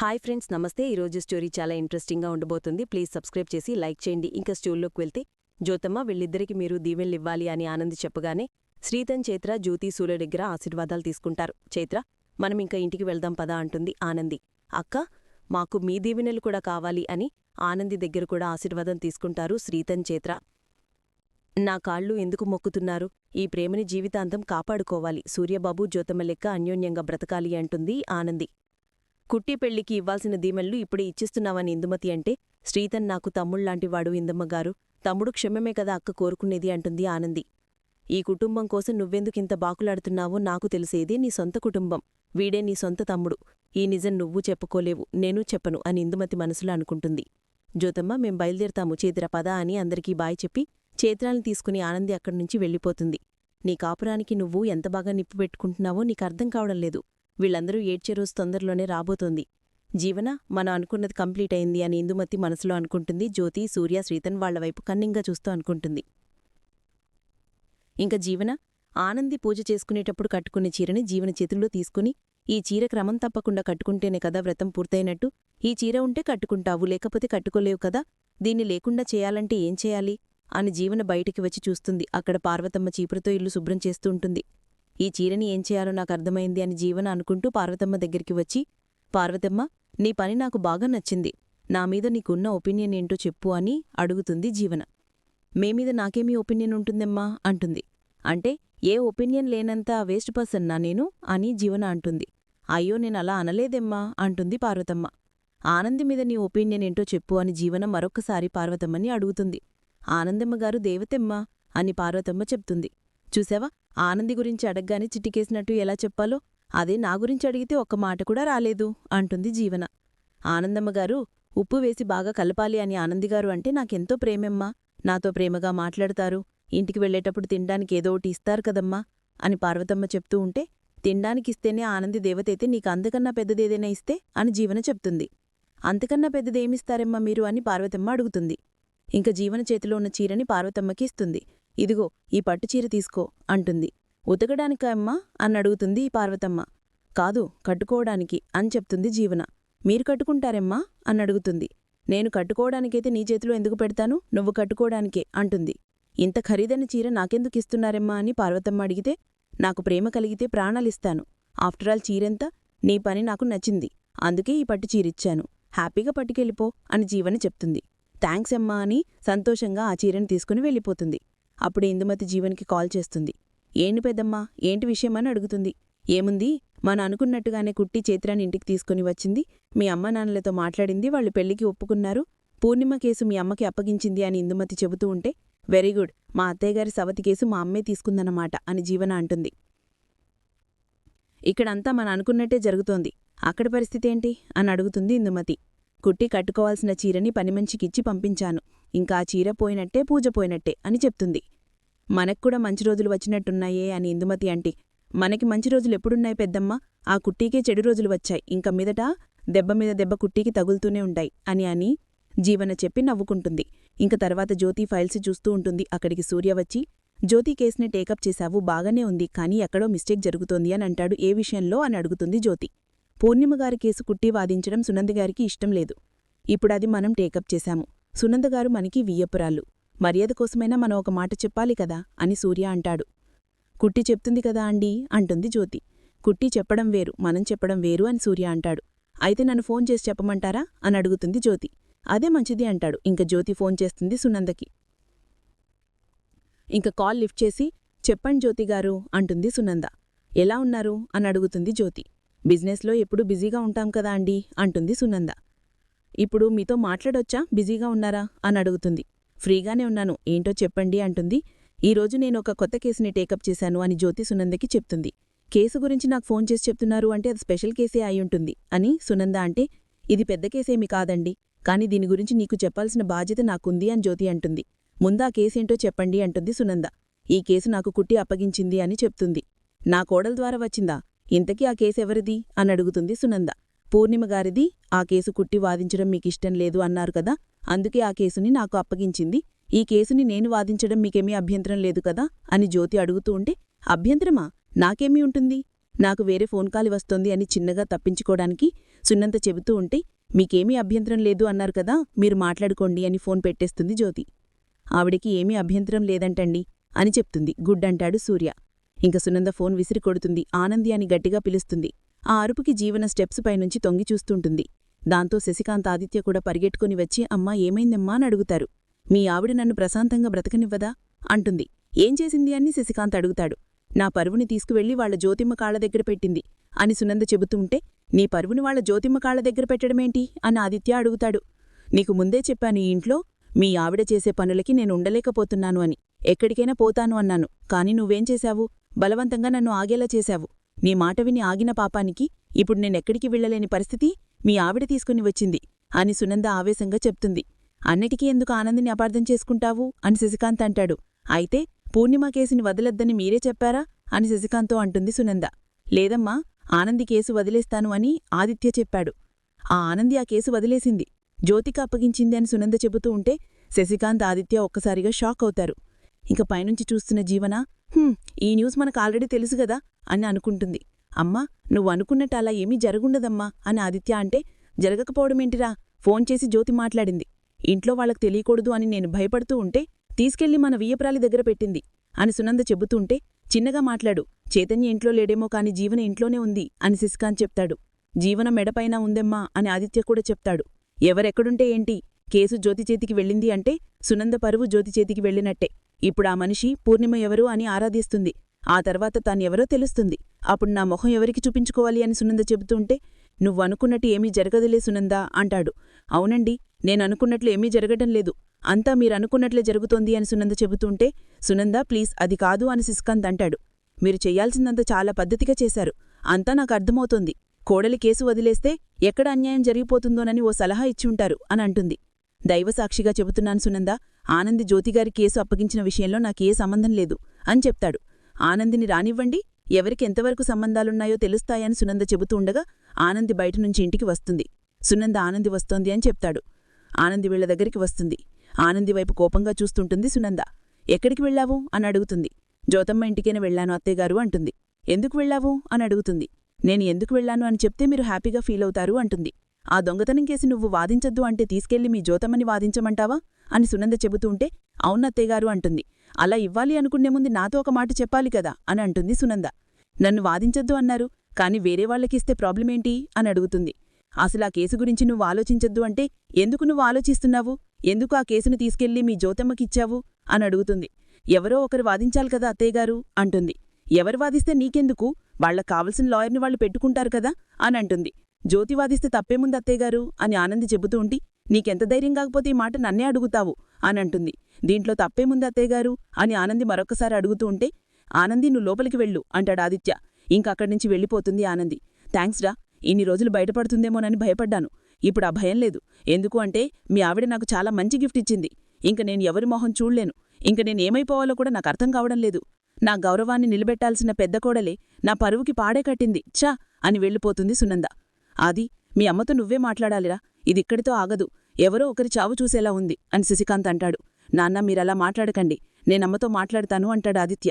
Hi friends నమస్తే. ఈరోజు story చాలా ఇంట్రెస్టింగ్గా ఉండబోతుంది. ప్లీజ్ సబ్స్క్రైబ్ చేసి లైక్ చేయండి. ఇంకా స్టోరీలోకి వెళ్తే జ్యోతమ్మ వీళ్ళిద్దరికి మీరు దీవెనలివ్వాలి అని ఆనంది చెప్పగానే శ్రీతన్ చైత్ర జ్యోతి సూర్య దగ్గర ఆశీర్వాదాలు తీసుకుంటారు. చైత్ర మనం ఇంకా ఇంటికి వెళ్దాం పదా అంటుంది ఆనంది. అక్క మాకు మీ దీవెనలు కూడా కావాలి అని ఆనంది దగ్గర కూడా ఆశీర్వాదం తీసుకుంటారు శ్రీతన్ చైత్ర. నా కాళ్ళు ఎందుకు మొక్కుతున్నారు? ఈ ప్రేమని జీవితాంతం కాపాడుకోవాలి. సూర్యబాబు జ్యోతమ్మ లెక్క అన్యోన్యంగా బ్రతకాలి అంటుంది ఆనంది. కుట్టి పెళ్ళికి ఇవ్వాల్సిన దీమెళ్ళు ఇప్పుడే ఇచ్చిస్తున్నావని ఇందుమతి అంటే శ్రీతన్ నాకు తమ్ముళ్ళాంటివాడు ఇందమ్మగారు తమ్ముడు క్షమమే కదా అక్క కోరుకునేది అంటుంది ఆనంది. ఈ కుటుంబం కోసం నువ్వెందుకింత బాకులాడుతున్నావో నాకు తెలిసేదే నీ సొంత కుటుంబం. వీడే నీ సొంత తమ్ముడు. ఈ నిజం నువ్వు చెప్పుకోలేవు నేను చెప్పను అని ఇందుమతి మనసులో అనుకుంటుంది. జ్యోతమ్మ మేం బయలుదేరతాము చేతిర పద అని అందరికీ బాయ్ చెప్పి చేతిరాలను తీసుకుని ఆనంది అక్కడి నుంచి వెళ్ళిపోతుంది. నీ కాపురానికి నువ్వు ఎంత బాగా నిప్పు పెట్టుకుంటున్నావో నీకర్థం కావడం లేదు. వీళ్ళందరూ ఏడ్చే రోజు తొందరలోనే రాబోతోంది. జీవన మనం అనుకున్నది కంప్లీట్ అయింది అని ఇందుమతి మనసులో అనుకుంటుంది. జ్యోతి సూర్య శ్రీతన్ వాళ్ళ వైపు కన్నింగా చూస్తూ అనుకుంటుంది. ఇంక జీవన ఆనంది పూజ చేసుకునేటప్పుడు కట్టుకునే చీరని జీవన చేతుల్లో తీసుకుని ఈ చీర క్రమం తప్పకుండా కట్టుకుంటేనే కదా వ్రతం పూర్తయినట్టు. ఈ చీర ఉంటే కట్టుకుంటావు లేకపోతే కట్టుకోలేవు కదా? దీన్ని లేకుండా చేయాలంటే ఏం చేయాలి? అని జీవన బయటికి వచ్చి చూస్తుంది. అక్కడ పార్వతమ్మ చీపురుతో ఇల్లు శుభ్రం చేస్తూ ఉంటుంది. ఈ చీరని ఏం చేయాలో నాకు అర్థమైంది అని జీవన అనుకుంటూ పార్వతమ్మ దగ్గరికి వచ్చి పార్వతమ్మ నీ పని నాకు బాగా నచ్చింది. నా మీద నీకున్న ఒపీనియన్ ఏంటో చెప్పు అని అడుగుతుంది జీవన. మేమీద నాకేమీ ఒపీనియన్ ఉంటుందమ్మా అంటుంది. అంటే ఏ ఒపీనియన్ లేనంత వేస్ట్ పర్సన్నా నేను అని జీవన అంటుంది. అయ్యో నేనలా అనలేదెమ్మా అంటుంది పార్వతమ్మ. ఆనంది మీద నీ ఒపీనియన్ ఏంటో చెప్పు అని జీవన మరొక్కసారి పార్వతమ్మని అడుగుతుంది. ఆనందమ్మగారు దేవతెమ్మ అని పార్వతమ్మ చెప్తుంది. చూసావా? ఆనంది గురించి అడగ్గానే చిటికేసినట్టు ఎలా చెప్పాలో అదే నా గురించి అడిగితే ఒక్క మాట కూడా రాలేదు అంటుంది జీవన. ఆనందమ్మగారు ఉప్పు వేసి బాగా కలపాలి అని ఆనందిగారు అంటే నాకెంతో ప్రేమెమ్మా. నాతో ప్రేమగా మాట్లాడతారు. ఇంటికి వెళ్ళేటప్పుడు తినడానికి ఏదో ఒకటి ఇస్తారు కదమ్మా అని పార్వతమ్మ చెప్తూ ఉంటే తినడానికిస్తేనే ఆనంది దేవతైతే నీకు అంతకన్నా పెద్దదేదైనా ఇస్తే అని జీవన చెప్తుంది. అంతకన్నా పెద్దదేమిస్తారమ్మా మీరు అని పార్వతమ్మ అడుగుతుంది. ఇంక జీవన చేతిలో ఉన్న చీరని పార్వతమ్మకి ఇస్తుంది. ఇదిగో ఈ పట్టుచీర తీసుకో అంటుంది. ఉతకడానికా అమ్మా? అన్నడుగుతుంది ఈ పార్వతమ్మ. కాదు కట్టుకోవడానికి అని చెప్తుంది జీవన. మీరు కట్టుకుంటారెమ్మా? అన్నడుగుతుంది నేను కట్టుకోవడానికైతే నీ చేతిలో ఎందుకు పెడతాను? నువ్వు కట్టుకోవడానికే అంటుంది. ఇంత ఖరీదైన చీర నాకెందుకు ఇస్తున్నారెమ్మా అని పార్వతమ్మ అడిగితే నాకు ప్రేమ కలిగితే ప్రాణాలిస్తాను. After all చీరెంత? నీ పని నాకు నచ్చింది. అందుకే ఈ పట్టు చీరిచ్చాను. హ్యాపీగా పట్టుకెళ్ళిపో అని జీవన చెప్తుంది. థ్యాంక్స్ అమ్మా అని సంతోషంగా ఆ చీరను తీసుకుని వెళ్ళిపోతుంది. అప్పుడు ఇందుమతి జీవన్కి కాల్ చేస్తుంది. ఏంటి పెద్దమ్మా? ఏంటి విషయమని అడుగుతుంది. ఏముంది? మన అనుకున్నట్టుగానే కుట్టి చేతిరాని ఇంటికి తీసుకుని వచ్చింది. మీ అమ్మ నాన్నలతో మాట్లాడింది. వాళ్ళు పెళ్ళికి ఒప్పుకున్నారు. పూర్ణిమ కేసు మీ అమ్మకి అప్పగించింది అని ఇందుమతి చెబుతూ ఉంటే వెరీ గుడ్. మా అత్తయ్యగారి సవతి కేసు మా అమ్మే తీసుకుందన్నమాట అని జీవన అంటుంది. ఇక్కడంతా మన అనుకున్నట్టే జరుగుతోంది. అక్కడ పరిస్థితి ఏంటి? అని అడుగుతుంది ఇందుమతి. కుట్టి కట్టుకోవాల్సిన చీరని పనిమంచికిచ్చి పంపించాను. ఇంకా ఆ చీర పోయినట్టే పూజ పోయినట్టే అని చెప్తుంది. మనక్కూడా మంచి రోజులు వచ్చినట్టున్నాయే అని ఇందుమతి అంటి. మనకి మంచి రోజులు ఎప్పుడున్నాయి పెద్దమ్మ? ఆ కుట్టీకే చెడు రోజులు వచ్చాయి. ఇంక మీదట దెబ్బ మీద దెబ్బ కుట్టీకి తగులుతూనే ఉంటాయి అని అని జీవన చెప్పి నవ్వుకుంటుంది. ఇంక తర్వాత జ్యోతి ఫైల్స్ చూస్తూ ఉంటుంది. అక్కడికి సూర్య వచ్చి జ్యోతి కేసుని టేకప్ చేశావు బాగానే ఉంది. కానీ ఎక్కడో మిస్టేక్ జరుగుతోంది అని అంటాడు. ఏ విషయంలో? అని అడుగుతుంది జ్యోతి. పూర్ణిమగారి కేసు కుట్టి వాదించడం సునందగారికి ఇష్టం లేదు. ఇప్పుడది మనం టేకప్ చేశాము. సునందగారు మనకి వియ్యపురాళ్ళు. మర్యాద కోసమైనా మనం ఒక మాట చెప్పాలి కదా? అని సూర్య అంటాడు. కుట్టి చెప్తుంది కదా అండీ? అంటుంది జ్యోతి. కుట్టి చెప్పడం వేరు మనం చెప్పడం వేరు అని సూర్య అంటాడు. అయితే నన్ను ఫోన్ చేసి చెప్పమంటారా? అని అడుగుతుంది జ్యోతి. అదే మంచిది అంటాడు. ఇంక జ్యోతి ఫోన్ చేస్తుంది సునందకి. ఇంక కాల్ లిఫ్ట్ చేసి చెప్పండి జ్యోతి గారు అంటుంది సునంద. ఎలా ఉన్నారు? అని అడుగుతుంది జ్యోతి. బిజినెస్లో ఎప్పుడు బిజీగా ఉంటాం కదా అండీ? అంటుంది సునంద. ఇప్పుడు మీతో మాట్లాడొచ్చా? బిజీగా ఉన్నారా? అని అడుగుతుంది. ఫ్రీగానే ఉన్నాను. ఏంటో చెప్పండి అంటుంది. ఈరోజు నేను ఒక కొత్త కేసుని టేకప్ చేశాను అని జ్యోతి సునందకి చెప్తుంది. కేసు గురించి నాకు ఫోన్ చేసి చెప్తున్నారు అంటే అది స్పెషల్ కేసే అయి ఉంటుంది అని సునంద అంటే ఇది పెద్ద కేసేమి కాదండి. కాని దీని గురించి నీకు చెప్పాల్సిన బాధ్యత నాకుంది అని జ్యోతి అంటుంది. ముందా కేసేంటో చెప్పండి అంటుంది సునంద. ఈ కేసు నాకు కుట్టి అప్పగించింది అని చెప్తుంది. నా కోడల ద్వారా వచ్చిందా? ఇంతకీ ఆ కేసెవరిది? అని అడుగుతుంది సునంద. పూర్ణిమగారిది ఆ కేసు కుట్టి వాదించడం మీకిష్టం లేదు అన్నారు కదా. అందుకే ఆ కేసుని నాకు అప్పగించింది. ఈ కేసుని నేను వాదించడం మీకేమీ అభ్యంతరం లేదు కదా అని జ్యోతి అడుగుతూ ఉంటే అభ్యంతరమా? నాకేమీ ఉంటుంది? నాకు వేరే ఫోన్ కాల్ వస్తోంది అని చిన్నగా తప్పించుకోవడానికి సున్నంత చెబుతూ ఉంటే మీకేమీ అభ్యంతరం లేదు అన్నారు కదా మీరు మాట్లాడుకోండి అని ఫోన్ పెట్టేస్తుంది జ్యోతి. ఆవిడికి ఏమీ అభ్యంతరం లేదంటండి అని చెప్తుంది. గుడ్ అంటాడు సూర్య. ఇంక సునంద ఫోన్ విసిరి కొడుతుంది ఆనంది అని గట్టిగా పిలుస్తుంది. ఆ అరుపుకి జీవన స్టెప్స్ పైనుంచి తొంగి చూస్తుంటుంది. దాంతో శశికాంత్ ఆదిత్య కూడా పరిగెట్టుకుని వచ్చి అమ్మా ఏమైందమ్మా? అని అడుగుతారు. మీ ఆవిడ నన్ను ప్రశాంతంగా బ్రతకనివ్వదా? అంటుంది. ఏం చేసింది? అని శశికాంత్ అడుగుతాడు. నా పరువుని తీసుకువెళ్ళి వాళ్ళ జ్యోతిమ్మ కాళ్ళ దగ్గర పెట్టింది అని సునంద చెబుతుంటే నీ పరువుని వాళ్ళ జ్యోతిమ్మ కాళ్ళ దగ్గర పెట్టడమేంటి? అని ఆదిత్య అడుగుతాడు. నీకు ముందే చెప్పాను ఈ ఇంట్లో మీ ఆవిడ చేసే పనులకి నేను ఉండలేకపోతున్నాను అని. ఎక్కడికైనా పోతాను అన్నాను కాని నువ్వేం చేశావు? బలవంతంగా నన్ను ఆగేలా చేశావు. నీ మాట విని ఆగిన పాపానికి ఇప్పుడు నేనెక్కడికి వెళ్ళలేని పరిస్థితి మీ ఆవిడ తీసుకుని వచ్చింది అని సునంద ఆవేశంగా చెప్తుంది. అన్నిటికీ ఎందుకు ఆనందిని అపార్థం చేసుకుంటావు? అని శశికాంత్ అంటాడు. అయితే పూర్ణిమ కేసుని వదలొద్దని మీరే చెప్పారా? అని శశికాంత్తో అంటుంది సునంద. లేదమ్మా ఆనంది కేసు వదిలేస్తాను అని ఆదిత్య చెప్పాడు. ఆ ఆనంది ఆ కేసు వదిలేసింది. జ్యోతిక అప్పగించింది అని సునంద చెబుతూ ఉంటే శశికాంత్ ఆదిత్య ఒక్కసారిగా షాక్ అవుతారు. ఇంక పైనుంచి చూస్తున్న జీవన "హుం, ఈ న్యూస్ మనకు ఆల్రెడీ తెలుసుగదా అని అనుకుంటుంది. అమ్మా నువ్వు అనుకున్నట్టు అలా ఏమీ జరుగుండదమ్మా అని ఆదిత్య అంటే జరగకపోవడమేంటిరా ఫోన్ చేసి జ్యోతి మాట్లాడింది. ఇంట్లో వాళ్ళకు తెలియకూడదు అని నేను భయపడుతూ ఉంటే తీసుకెళ్ళి మన వియ్యప్రాలి దగ్గర పెట్టింది అని సునంద చెబుతుంటే చిన్నగా మాట్లాడు. చైతన్య ఇంట్లో లేడేమో కాని జీవన ఇంట్లోనే ఉంది అని శిశికాన్ చెప్తాడు. జీవన మెడపైన ఉందెమ్మా అని ఆదిత్య కూడా చెప్తాడు. ఎవరెక్కడుంటే ఏంటి? కేసు జ్యోతి చేతికి వెళ్ళింది అంటే సునంద పరువు జ్యోతి చేతికి వెళ్ళినట్టే. ఇప్పుడు ఆ మనిషి పూర్ణిమ ఎవరు అని ఆరాధిస్తుంది. ఆ తర్వాత తానెవరో తెలుస్తుంది. అప్పుడు నా మొహం ఎవరికి చూపించుకోవాలి అని సునంద చెబుతుంటే నువ్వనుకున్నట్టు ఏమీ జరగదులే సునందా అంటాడు. అవునండి నేననుకున్నట్లు ఏమీ జరగటం లేదు. అంతా మీరనుకున్నట్లే జరుగుతోంది అని సునంద చెబుతుంటే సునంద ప్లీజ్ అది కాదు అని సిస్కంద్ అంటాడు. మీరు చెయ్యాల్సిందంతా చాలా పద్ధతిగా చేశారు. అంతా నాకు అర్థమవుతోంది. కోడలి కేసు వదిలేస్తే ఎక్కడ అన్యాయం జరిగిపోతుందోనని ఓ సలహా ఇచ్చుంటారు అని అంటుంది. దైవసాక్షిగా చెబుతున్నాను సునంద. ఆనంది జ్యోతిగారి కేసు అప్పగించిన విషయంలో నాకే సంబంధం లేదు అని చెప్తాడు. ఆనందిని రానివ్వండి. ఎవరికి ఎంతవరకు సంబంధాలున్నాయో తెలుస్తాయని సునంద చెబుతూ ఉండగా ఆనంది బయట నుంచి ఇంటికి వస్తుంది. సునంద ఆనంది వస్తోంది అని చెప్తాడు. ఆనంది వీళ్ళ దగ్గరికి వస్తుంది. ఆనంది వైపు కోపంగా చూస్తుంటుంది సునంద. ఎక్కడికి వెళ్ళావు? అని అడుగుతుంది. జ్యోతమ్మ ఇంటికైనా వెళ్ళాను అత్తయ్యగారు అంటుంది. ఎందుకు వెళ్ళావు? అని అడుగుతుంది. నేను ఎందుకు వెళ్ళాను అని చెప్తే మీరు హ్యాపీగా ఫీల్ అవుతారు అంటుంది. ఆ దొంగతనం కేసి నువ్వు వాదించొద్దు అంటే తీసుకెళ్ళి మీ జ్యోతమ్మని వాదించమంటావా? అని సునంద చెబుతుంటే అవునత్తయ్యగారు అంటుంది. అలా ఇవ్వాలి అనుకునే ముందు నాతో ఒక మాట చెప్పాలి కదా? అని అంటుంది సునంద. నన్ను వాదించొద్దు అన్నారు కాని వేరే వాళ్ళకిస్తే ప్రాబ్లమేంటి? అని అడుగుతుంది. అసలు ఆ కేసు గురించి నువ్వు ఆలోచించొద్దు అంటే ఎందుకు నువ్వు ఆలోచిస్తున్నావు? ఎందుకు ఆ కేసును తీసుకెళ్ళి మీ జ్యోతమ్మకిచ్చావు? అని అడుగుతుంది. ఎవరో ఒకరు వాదించాలి కదా అత్తయ్యగారు అంటుంది. ఎవరు వాదిస్తే నీకెందుకు? వాళ్ళకు కావలసిన లాయర్ని వాళ్ళు పెట్టుకుంటారు కదా? అని అంటుంది. జ్యోతి వాదిస్తే తప్పేముంది అత్తయ్యగారు అని ఆనంది చెబుతూ ఉండి నీకెంత ధైర్యం కాకపోతే ఈ మాట నన్నే అడుగుతావు? అని అంటుంది. దీంట్లో తప్పేముంది అత్తయ్యగారు అని ఆనంది మరొకసారి అడుగుతూ ఉంటే ఆనంది నువ్వు లోపలికి వెళ్ళు అంటాడు ఆదిత్య. ఇంకక్కడి నుంచి వెళ్ళిపోతుంది ఆనంది. థ్యాంక్స్ రా ఇన్ని రోజులు బయటపడుతుందేమోనని భయపడ్డాను. ఇప్పుడు ఆ భయం లేదు. ఎందుకు అంటే మీ ఆవిడ నాకు చాలా మంచి గిఫ్ట్ ఇచ్చింది. ఇంక నేను ఎవరి మొహం చూడలేను. ఇంక నేను ఏమైపోవాలో కూడా నాకు అర్థం కావడం లేదు. నా గౌరవాన్ని నిలబెట్టాల్సిన పెద్ద కోడలే నా పరువుకి పాడే కట్టింది. ఛా! అని వెళ్ళిపోతుంది సునంద. ఆది మీ అమ్మతో నువ్వే మాట్లాడాలిరా. ఇదిక్కడితో ఆగదు. ఎవరో ఒకరి చావు చూసేలా ఉంది అని శశికాంత్ అంటాడు. నాన్న మీరలా మాట్లాడకండి. నేనమ్మతో మాట్లాడతాను అంటాడు ఆదిత్య.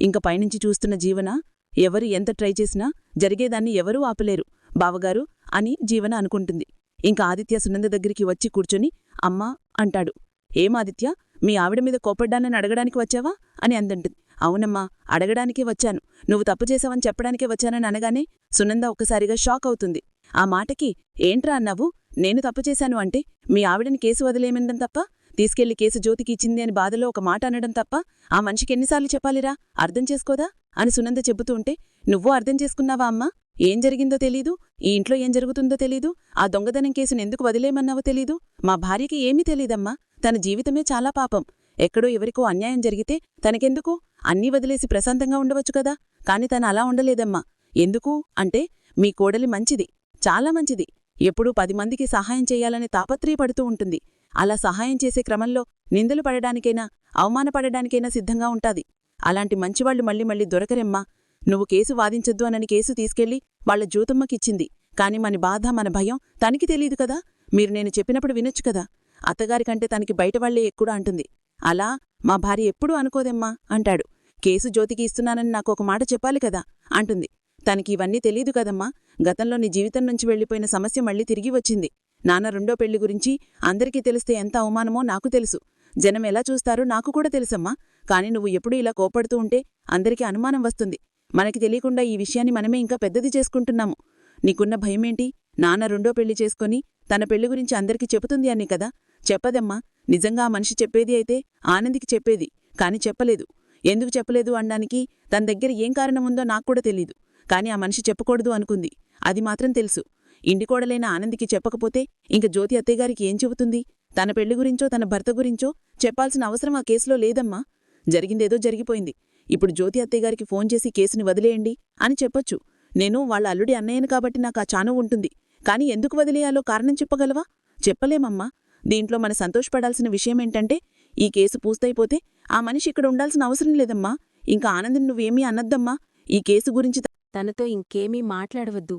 ఇంక పైనుంచి చూస్తున్న జీవన ఎవరు ఎంత ట్రై చేసినా జరిగేదాన్ని ఎవరూ ఆపలేరు. బావగారు అని జీవన అనుకుంటుంది. ఇంక ఆదిత్య సునంద దగ్గరికి వచ్చి కూర్చొని అమ్మా అంటాడు. ఏమాదిత్య మీ ఆవిడ మీద కోపడ్డానని అడగడానికి వచ్చావా? అని అందంటుంది. అవునమ్మా అడగడానికే వచ్చాను. నువ్వు తప్పు చేశావని చెప్పడానికే వచ్చానని అనగానే సునంద ఒక్కసారిగా షాక్ అవుతుంది. ఆ మాటకి ఏంట్రా అన్నావు? నేను తప్పు చేశాను అంటే మీ ఆవిడని కేసు వదిలేయమనడం తప్ప? తీసుకెళ్ళి కేసు జ్యోతికి ఇచ్చింది అని బాధలో ఒక మాట అనడం తప్ప? ఆ మనిషికి ఎన్నిసార్లు చెప్పాలిరా? అర్థం చేసుకోదా? అని సునంద చెబుతూ ఉంటే నువ్వు అర్థం చేసుకున్నావా అమ్మా? ఏం జరిగిందో తెలీదు? ఈ ఇంట్లో ఏం జరుగుతుందో తెలీదు? ఆ దొంగదనం కేసును ఎందుకు వదిలేయమన్నావో తెలీదు? మా భార్యకి ఏమీ తెలీదమ్మా? తన జీవితమే చాలా పాపం. ఎక్కడో ఎవరికో అన్యాయం జరిగితే తనకెందుకు? అన్నీ వదిలేసి ప్రశాంతంగా ఉండవచ్చు కదా? కాని తను అలా ఉండలేదమ్మా. ఎందుకు? అంటే మీ కోడలి మంచిది. చాలా మంచిది. ఎప్పుడూ పది మందికి సహాయం చేయాలని తాపత్రయపడుతూ ఉంటుంది. అలా సహాయం చేసే క్రమంలో నిందలు పడడానికైనా అవమానపడడానికైనా సిద్ధంగా ఉంటాది. అలాంటి మంచివాళ్ళు మళ్ళీ మళ్ళీ దొరకరెమ్మా. నువ్వు కేసు వాదించొద్దు అనని కేసు తీసుకెళ్ళి వాళ్ళ జూతమ్మకిచ్చింది. కాని మన బాధ మన భయం తనకి తెలీదు కదా. మీరు నేను చెప్పినప్పుడు వినొచ్చు కదా. అత్తగారికంటే తనకి బయటవాళ్ళే ఎక్కువ అంటుంది. అలా మా భార్య ఎప్పుడూ అనుకోదెమ్మా అంటాడు. కేసు జ్యోతికి ఇస్తున్నానని నాకు ఒక మాట చెప్పాలి కదా అంటుంది. తనకి ఇవన్నీ తెలీదు కదమ్మా. గతంలో నీ జీవితం నుంచి వెళ్ళిపోయిన సమస్య మళ్ళీ తిరిగి వచ్చింది. నాన్న రెండో పెళ్ళి గురించి అందరికీ తెలిస్తే ఎంత అవమానమో నాకు తెలుసు. జనం ఎలా చూస్తారో నాకు కూడా తెలుసమ్మా. కాని నువ్వు ఎప్పుడూ ఇలా కోపడుతూ ఉంటే అందరికీ అనుమానం వస్తుంది. మనకి తెలియకుండా ఈ విషయాన్ని మనమే ఇంకా పెద్దది చేసుకుంటున్నాము. నీకున్న భయమేంటి? నాన్న రెండో పెళ్ళి చేసుకొని తన పెళ్ళి గురించి అందరికీ చెబుతుంది అని కదా. చెప్పదమ్మా. నిజంగా ఆ మనిషి చెప్పేది అయితే ఆనందికి చెప్పేది. కాని చెప్పలేదు. ఎందుకు చెప్పలేదు అనడానికి తన దగ్గర ఏం కారణం ఉందో నాకు కూడా తెలీదు. కాని ఆ మనిషి చెప్పకూడదు అనుకుంది. అది మాత్రం తెలుసు. ఇండికోడలైన ఆనందికి చెప్పకపోతే ఇంక జ్యోతి అత్తయ్యగారికి ఏం చెబుతుంది? తన పెళ్ళి గురించో తన భర్త గురించో చెప్పాల్సిన అవసరం ఆ కేసులో లేదమ్మా. జరిగిందేదో జరిగిపోయింది. ఇప్పుడు జ్యోతి అత్తయ్యగారికి ఫోన్ చేసి కేసుని వదిలేయండి అని చెప్పొచ్చు. నేను వాళ్ళ అల్లుడి అన్నయ్యను కాబట్టి నాకు ఆ చాను ఉంటుంది. కాని ఎందుకు వదిలేయాలో కారణం చెప్పగలవా? చెప్పలేమమ్మా. దీంట్లో మన సంతోషపడాల్సిన విషయమేంటంటే ఈ కేసు పూర్తయిపోతే ఆ మనిషి ఇక్కడ ఉండాల్సిన అవసరం లేదమ్మా. ఇంకా ఆనందం నువ్వేమీ అనద్దమ్మా. ఈ కేసు గురించి తనతో ఇంకేమీ మాట్లాడవద్దు.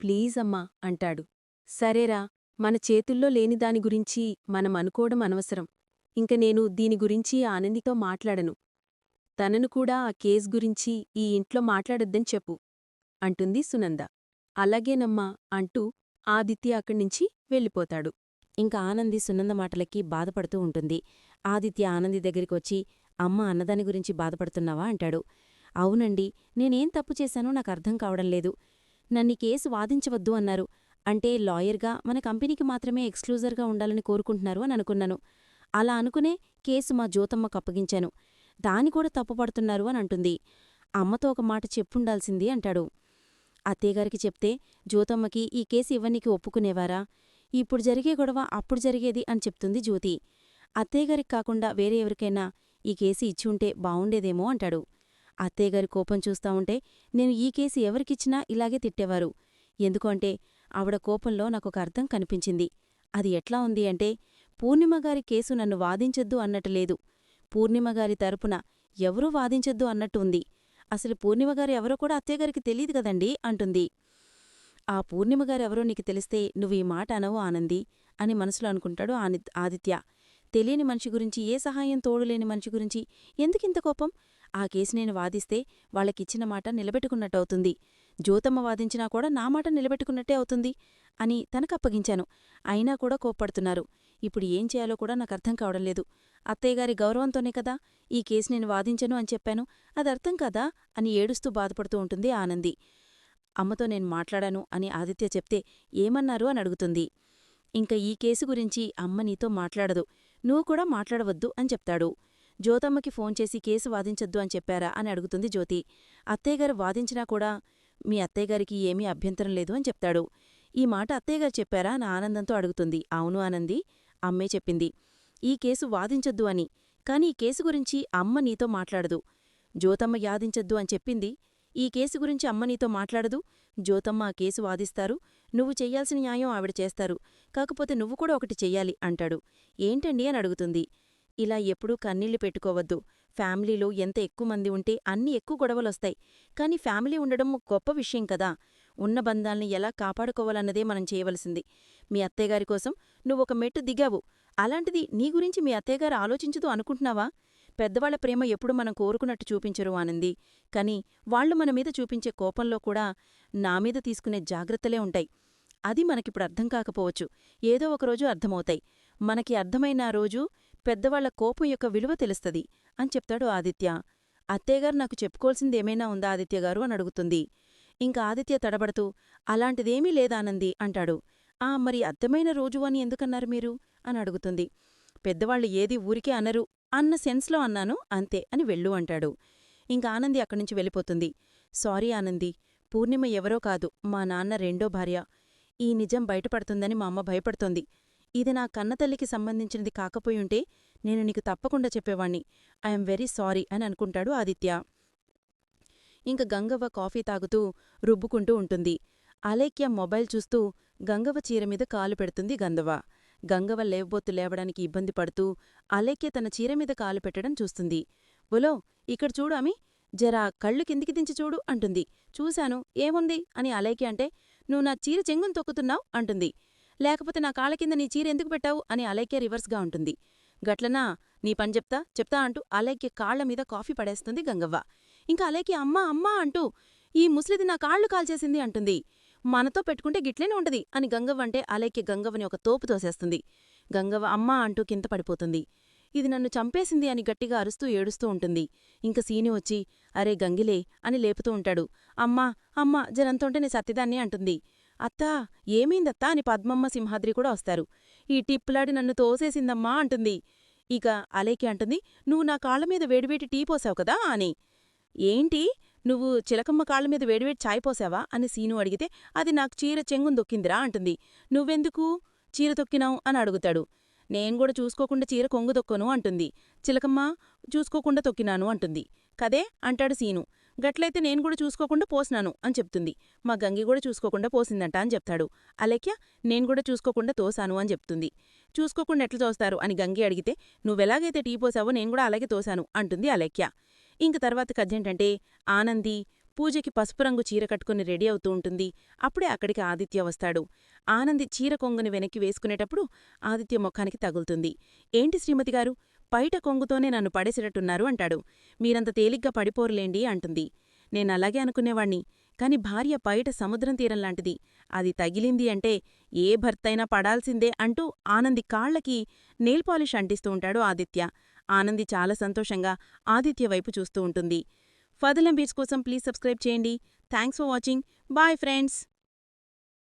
ప్లీజ్ అమ్మా అంటాడు. సరేరా మన చేతుల్లో లేని దాని గురించి మనం అనుకోవడం అనవసరం. ఇంక నేను దీని గురించి ఆనందితో మాట్లాడను. తనను కూడా ఆ కేస్ గురించి ఈ ఇంట్లో మాట్లాడొద్దని చెప్పు అంటుంది సునంద. అలాగేనమ్మా అంటూ ఆదిత్య అక్కడ్నించి వెళ్ళిపోతాడు. ఇంకా ఆనంది సునంద మాటలకి బాధపడుతూ ఉంటుంది. ఆదిత్య ఆనంది దగ్గరికొచ్చి అమ్మ అన్నదాని గురించి బాధపడుతున్నావా? అంటాడు. అవునండి నేనేం తప్పు చేశానో నాకు అర్థం కావడం లేదు. నన్ను కేసు వాదించవద్దు అన్నారు. అంటే లాయర్గా మన కంపెనీకి మాత్రమే ఎక్స్క్లూజర్గా ఉండాలని కోరుకుంటున్నారు అని అనుకున్నాను. అలా అనుకునే కేసు మా జ్యోతమ్మకు అప్పగించాను. దాని కూడా తప్పుపడుతున్నారు అని అంటుంది. అమ్మతో ఒక మాట చెప్పుండాల్సింది అంటాడు. అత్తయ్యగారికి చెప్తే జ్యోతమ్మకి ఈ కేసు ఇవ్వనీకి ఒప్పుకునేవారా? ఇప్పుడు జరిగే గొడవ అప్పుడు జరిగేది అని చెప్తుంది జ్యోతి. అత్తయ్యగారికి కాకుండా వేరే ఎవరికైనా ఈ కేసు ఇచ్చి ఉంటే బావుండేదేమో అంటాడు. అత్తయ్యగారి కోపం చూస్తా ఉంటే నేను ఈ కేసు ఎవరికిచ్చినా ఇలాగే తిట్టేవారు. ఎందుకంటే ఆవిడ కోపంలో నాకొక అర్థం కనిపించింది. అది ఎట్లా ఉంది అంటే పూర్ణిమగారి కేసు నన్ను వాదించొద్దు అన్నట్టు లేదు. పూర్ణిమగారి తరపున ఎవరూ వాదించొద్దు అన్నట్టు ఉంది. అసలు పూర్ణిమగారు ఎవరో కూడా అత్తయ్యగారికి తెలియదు కదండి అంటుంది. ఆ పూర్ణిమగారెవరో నీకు తెలిస్తే నువ్వు ఈ మాట అనవు ఆనంది అని మనసులో అనుకుంటాడు ఆదిత్య. తెలియని మనిషి గురించి ఏ సహాయం తోడులేని మనిషి గురించి ఎందుకింత కోపం? ఆ కేసు నేను వాదిస్తే వాళ్ళకిచ్చిన మాట నిలబెట్టుకున్నట్టవుతుంది. జ్యోతమ్మ వాదించినా కూడా నా మాట నిలబెట్టుకున్నట్టే అవుతుంది అని తనకప్పగించాను. అయినా కూడా కోప్పడుతున్నారు. ఇప్పుడు ఏం చేయాలో కూడా నాకు అర్థం కావడం లేదు. అత్తయ్యగారి గౌరవంతోనే కదా ఈ కేసు నేను వాదించను అని చెప్పాను. అది అర్థం కదా అని ఏడుస్తూ బాధపడుతూ ఉంటుంది ఆనంది. అమ్మతో నేను మాట్లాడాను అని ఆదిత్య చెప్తే ఏమన్నారు అని అడుగుతుంది. ఇంక ఈ కేసు గురించి అమ్మ నీతో మాట్లాడదు. నువ్వు కూడా మాట్లాడవద్దు అని చెప్తాడు. జ్యోతమ్మకి ఫోన్ చేసి కేసు వాదించొద్దు అని చెప్పారా అని అడుగుతుంది జ్యోతి. అత్తయ్యగారు వాదించినా కూడా మీ అత్తయ్యగారికి ఏమీ అభ్యంతరం లేదు అని చెప్తాడు. ఈ మాట అత్తయ్యగారు చెప్పారా అని ఆనందంతో అడుగుతుంది. అవును ఆనంది అమ్మే చెప్పింది. ఈ కేసు వాదించొద్దు అని. కాని ఈ కేసు గురించి అమ్మ నీతో మాట్లాడదు. జ్యోతమ్మ యాదించొద్దు అని చెప్పింది. ఈ కేసు గురించి అమ్మ నీతో మాట్లాడదు. జ్యోతమ్మ ఆ కేసు వాదిస్తారు. నువ్వు చెయ్యాల్సిన న్యాయం ఆవిడ చేస్తారు. కాకపోతే నువ్వు కూడా ఒకటి చెయ్యాలి అంటాడు. ఏంటండి అని అడుగుతుంది. ఇలా ఎప్పుడూ కన్నీళ్ళు పెట్టుకోవద్దు. ఫ్యామిలీలో ఎంత ఎక్కువ మంది ఉంటే అన్ని ఎక్కువ గొడవలొస్తాయి. కాని ఫ్యామిలీ ఉండడం గొప్ప విషయం కదా. ఉన్న బంధాల్ని ఎలా కాపాడుకోవాలన్నదే మనం చేయవలసింది. మీ అత్తయ్యగారి కోసం నువ్వొక మెట్టు దిగావు. అలాంటిది నీ గురించి మీ అత్తయ్యగారు ఆలోచించదు అనుకుంటున్నావా? పెద్దవాళ్ళ ప్రేమ ఎప్పుడు మనం కోరుకున్నట్టు చూపించరు ఆనంది. కాని వాళ్ళు మన మీద చూపించే కోపంలో కూడా నా మీద తీసుకునే జాగ్రత్తలే ఉంటాయి. అది మనకిప్పుడు అర్థం కాకపోవచ్చు. ఏదో ఒకరోజు అర్థమవుతాయి. మనకి అర్థమైన రోజు పెద్దవాళ్ళ కోపం యొక్క విలువ తెలుస్తది అని చెప్తాడు ఆదిత్య. అత్తయ్యగారు నాకు చెప్పుకోవాల్సిందేమైనా ఉందా ఆదిత్యగారు అని అడుగుతుంది. ఇంకా ఆదిత్య తడబడుతూ అలాంటిదేమీ లేదానంది అంటాడు. ఆ మరి అద్దమైన రోజు అని ఎందుకన్నారు మీరు? అని అడుగుతుంది. పెద్దవాళ్ళు ఏది ఊరికే అనరు అన్న సెన్స్లో అన్నాను అంతే అని వెళ్ళు అంటాడు. ఇంకా ఆనంది అక్కడ్నుంచి వెళ్ళిపోతుంది. సారీ ఆనంది పూర్ణిమ ఎవరో కాదు మా నాన్న రెండో భార్య. ఈ నిజం బయటపడుతుందని మా అమ్మ భయపడుతోంది. ఇది నా కన్నతల్లికి సంబంధించినది కాకపోయుంటే నేను నీకు తప్పకుండా చెప్పేవాణ్ణి. ఐఎమ్ వెరీ సారీ అని అనుకుంటాడు ఆదిత్య. ఇంక గంగవ్వ కాఫీ తాగుతూ రుబ్బుకుంటూ ఉంటుంది. అలేఖ్య మొబైల్ చూస్తూ గంగవ్వ చీర మీద కాలు పెడుతుంది గంధవ గంగవ్వ లేవబోతు లేవడానికి ఇబ్బంది పడుతూ అలేఖ్య తన చీర మీద కాలు పెట్టడం చూస్తుంది. బులో ఇక్కడ చూడు అమి జరా కళ్ళు కిందికి దించి చూడు అంటుంది. చూశాను ఏముంది? అని అలేఖ్య అంటే నువ్వు నా చీర చెంగును తొక్కుతున్నావు అంటుంది. లేకపోతే నా కాళ్ళ కింద నీ చీర ఎందుకు పెట్టావు? అని అలైక్య రివర్స్గా ఉంటుంది. గట్లనా? నీ పని చెప్తా? చెప్తా అంటూ అలైక్య కాళ్ళ మీద కాఫీ పడేస్తుంది గంగవ్వ. ఇంకా అలైక్య అమ్మా అమ్మా అంటూ ఈ ముసలిది నా కాళ్ళు కాల్చేసింది అంటుంది. మనతో పెట్టుకుంటే గిట్లేనే ఉంటది అని గంగవ్వ అంటే అలైక్య గంగవ్వని ఒక తోపు తోసేస్తుంది. గంగవ్వ అమ్మా అంటూ కింద పడిపోతుంది. ఇది నన్ను చంపేసింది అని గట్టిగా అరుస్తూ ఏడుస్తూ ఉంటుంది. ఇంక సీని వచ్చి అరే గంగిలే అని లేపుతూ ఉంటాడు. అమ్మా అమ్మా జనంతోంటే నీ సత్యదాన్ని అంటుంది. అత్తా ఏమైందత్తా అని పద్మమ్మ సింహాద్రి కూడా వస్తారు. ఈ టిప్పులాడి నన్ను తోసేసిందమ్మా అంటుంది. ఇక అలేకి అంటుంది నువ్వు నా కాళ్ళ మీద వేడివేటి టీ పోసావు కదా అని. ఏంటి? నువ్వు చిలకమ్మ కాళ్ళ మీద వేడివేడి చాయ్ పోసావా? అని సీను అడిగితే అది నాకు చీర చెంగును దొక్కిందిరా అంటుంది. నువ్వెందుకు? చీర తొక్కినావు అని అడుగుతాడు. నేను కూడా చూసుకోకుండా చీర కొంగు తొక్కను అంటుంది. చిలకమ్మ చూసుకోకుండా తొక్కినాను అంటుంది. కదే అంటాడు సీను. గట్లయితే నేను కూడా చూసుకోకుండా పోసినాను అని చెప్తుంది. మా గంగి కూడా చూసుకోకుండా పోసిందంట అని చెప్తాడు. అలేఖ్య నేను కూడా చూసుకోకుండా తోసాను అని చెప్తుంది. చూసుకోకుండా ఎట్లా తోస్తారు? అని గంగి అడిగితే నువ్వెలాగైతే టీ పోసావో నేను కూడా అలాగే తోసాను అంటుంది అలేఖ్య. ఇంక తర్వాత కజ్జేంటంటే ఆనంది పూజకి పసుపు రంగు చీర కట్టుకుని రెడీ అవుతూ ఉంటుంది. అప్పుడే అక్కడికి ఆదిత్య వస్తాడు. ఆనంది చీర కొంగుని వెనక్కి వేసుకునేటప్పుడు ఆదిత్య ముఖానికి తగులుతుంది. ఏంటి శ్రీమతి గారు పైట కొంగుతోనే నన్ను పడేసేటట్టున్నారు అంటాడు. మీరంత తేలిగ్గా పడిపోరులేండి అంటుంది. నేనలాగే అనుకునేవాణ్ణి. కాని భార్య పైట సముద్రం తీరం లాంటిది. అది తగిలింది అంటే ఏ భర్తైనా పడాల్సిందే అంటూ ఆనంది కాళ్ళకి నెయిల్ పాలిష్ అంటిస్తూ ఉంటాడు ఆదిత్య. ఆనంది చాలా సంతోషంగా ఆదిత్య వైపు చూస్తూ ఉంటుంది. ఫదలం బీచ్ కోసం ప్లీజ్ సబ్స్క్రైబ్ చేయండి. Thanks for watching. Bye friends.